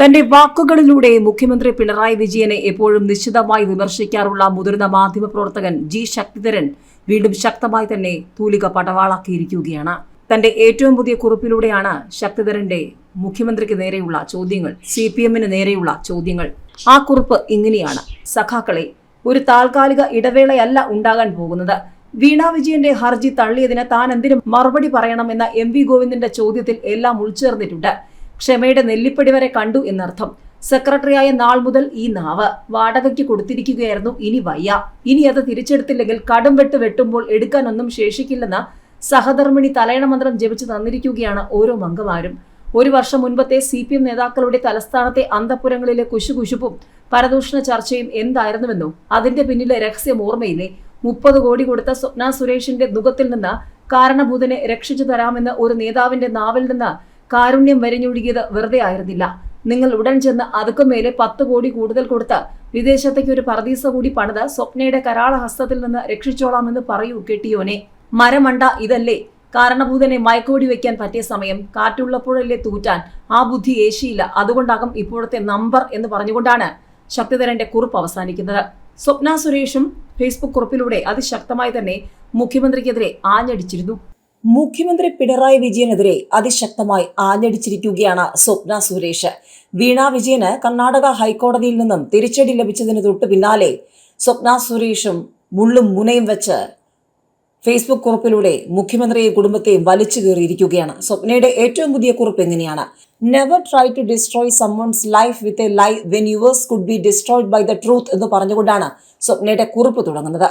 തന്റെ വാക്കുകളിലൂടെ മുഖ്യമന്ത്രി പിണറായി വിജയനെ എപ്പോഴും നിശ്ചിതമായി വിമർശിക്കാറുള്ള മുതിർന്ന മാധ്യമപ്രവർത്തകൻ ജി ശക്തിധരൻ വീണ്ടും ശക്തമായി തന്നെ തൂലിക പടവാളാക്കിയിരിക്കുകയാണ്. തന്റെ ഏറ്റവും പുതിയ കുറിപ്പിലൂടെയാണ് ശക്തിധരന്റെ മുഖ്യമന്ത്രിക്ക് നേരെയുള്ള ചോദ്യങ്ങൾ സി പി എമ്മിന് നേരെയുള്ള ചോദ്യങ്ങൾ. ആ കുറിപ്പ് ഇങ്ങനെയാണ്. സഖാക്കളെ ഒരു താൽക്കാലിക ഇടവേളയല്ല ഉണ്ടാകാൻ പോകുന്നത്. വീണ വിജയന്റെ ഹർജി തള്ളിയതിന് താൻ എന്തിനും മറുപടി പറയണമെന്ന എം വി ഗോവിന്ദന്റെ ചോദ്യത്തിൽ എല്ലാം ഉൾച്ചേർന്നിട്ടുണ്ട്. ക്ഷമയുടെ നെല്ലിപ്പടി വരെ കണ്ടു എന്നർത്ഥം. സെക്രട്ടറിയായ നാൾ മുതൽ ഈ നാവ് വാടകയ്ക്ക് കൊടുത്തിരിക്കുകയായിരുന്നു. ഇനി വയ്യ. ഇനി അത് തിരിച്ചെടുത്തില്ലെങ്കിൽ കടും വെട്ട് വെട്ടുമ്പോൾ എടുക്കാനൊന്നും ശേഷിക്കില്ലെന്ന സഹധർമ്മിണി തലയണ മന്ത്രം ജപിച്ചു തന്നിരിക്കുകയാണ് ഓരോ മംഗമാരും ഒരു വർഷം മുൻപത്തെ സി പി എം നേതാക്കളുടെ തലസ്ഥാനത്തെ അന്തപുരങ്ങളിലെ കുശുകുശുപ്പും പരദൂഷണ ചർച്ചയും എന്തായിരുന്നുവെന്നോ? അതിന്റെ പിന്നിലെ രഹസ്യം ഓർമ്മയില്ലേ? മുപ്പത് കോടി കൊടുത്ത സ്വപ്ന സുരേഷിന്റെ മുഖത്തിൽ നിന്ന് കാരണഭൂതനെ രക്ഷിച്ചു തരാമെന്ന് ഒരു നേതാവിന്റെ നാവിൽ നിന്ന് കാരുണ്യം വരിഞ്ഞൊഴുകിയത് വെറുതെ ആയിരുന്നില്ല. നിങ്ങൾ ഉടൻ ചെന്ന് അതുക്കും മേലെ പത്ത് കോടി കൂടുതൽ കൊടുത്ത് വിദേശത്തേക്ക് ഒരു പറദീസ കൂടി പണിത് സ്വപ്നയുടെ കരാള ഹസ്തത്തിൽ നിന്ന് രക്ഷിച്ചോളാമെന്ന് പറയൂ കെട്ടിയോനെ. മരമണ്ട ഇതല്ലേ? കാരണഭൂതനെ മയക്കോടി വെക്കാൻ പറ്റിയ സമയം കാറ്റുള്ളപ്പോഴല്ലേ തൂറ്റാൻ. ആ ബുദ്ധി ഏശിയില്ല. അതുകൊണ്ടാകും ഇപ്പോഴത്തെ നമ്പർ എന്ന് പറഞ്ഞുകൊണ്ടാണ് ശക്തിധരന്റെ കുറിപ്പ് അവസാനിക്കുന്നത്. സ്വപ്ന സുരേഷും ഫേസ്ബുക്ക് കുറിപ്പിലൂടെ അതിശക്തമായി തന്നെ മുഖ്യമന്ത്രിക്കെതിരെ ആഞ്ഞടിച്ചിരുന്നു. മുഖ്യമന്ത്രി പിണറായി വിജയനെതിരെ അതിശക്തമായി ആഞ്ഞടിച്ചിരിക്കുകയാണ് സ്വപ്ന സുരേഷ്. വീണ വിജയന് കർണാടക ഹൈക്കോടതിയിൽ നിന്നും തിരിച്ചടി ലഭിച്ചതിന് തൊട്ടു പിന്നാലെ സ്വപ്ന സുരേഷും മുള്ളും മുനയും വെച്ച് ഫേസ്ബുക്ക് കുറിപ്പിലൂടെ മുഖ്യമന്ത്രിയെയും കുടുംബത്തെയും വലിച്ചു കയറിയിരിക്കുകയാണ് സ്വപ്നയുടെ ഏറ്റവും പുതിയ കുറിപ്പ് എങ്ങനെയാണ്? Never try to destroy someone's life with a life when yours could be destroyed by the truth എന്ന് പറഞ്ഞുകൊണ്ടാണ് സ്വപ്നയുടെ കുറിപ്പ് തുടങ്ങുന്നത്.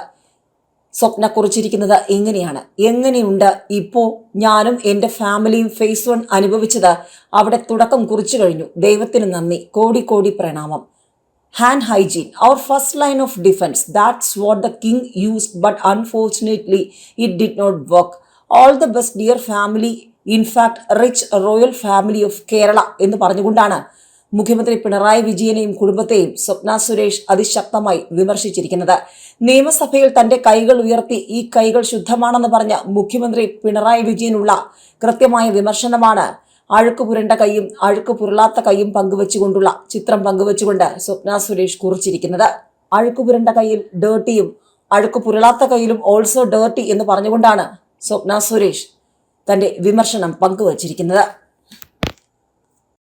സ്വപ്ന കുറിച്ചിരിക്കുന്നത് എങ്ങനെയാണ്? എങ്ങനെയുണ്ട് ഇപ്പോൾ ഞാനും എന്റെ ഫാമിലിയും ഫേസ് വൺ അനുഭവിച്ചത്? അവിടെ തുടക്കം കുറിച്ചു കഴിഞ്ഞു. ദൈവത്തിന് നന്ദി. കോടി കോടി പ്രണാമം. Hand hygiene our first line of defence that's what the king used but unfortunately it did not work all the best dear family in fact rich royal family of Kerala എന്ന് പറഞ്ഞുകൊണ്ടാണ് മുഖ്യമന്ത്രി പിണറായി വിജയനെയും കുടുംബത്തെയും സ്വപ്ന സുരേഷ് അതിശക്തമായി വിമർശിച്ചിരിക്കുന്നത്. നിയമസഭയിൽ തന്റെ കൈകൾ ഉയർത്തി ഈ കൈകൾ ശുദ്ധമാണെന്ന് പറഞ്ഞ മുഖ്യമന്ത്രി പിണറായി വിജയനുള്ള കൃത്യമായ വിമർശനമാണ് അഴുക്ക് പുരണ്ട കൈയും അഴുക്ക് പുരളാത്ത കൈയും പങ്കുവച്ചുകൊണ്ടുള്ള ചിത്രം പങ്കുവച്ചുകൊണ്ട് സ്വപ്ന സുരേഷ് കുറിച്ചിരിക്കുന്നത്. അഴുക്ക് പുരണ്ട കൈയിൽ ഡേർട്ടിയും അഴുക്ക് പുരളാത്ത കൈയിലും ഓൾസോ ഡേർട്ടി എന്ന് പറഞ്ഞുകൊണ്ടാണ് സ്വപ്ന സുരേഷ് തന്റെ വിമർശനം പങ്കുവച്ചിരിക്കുന്നത്.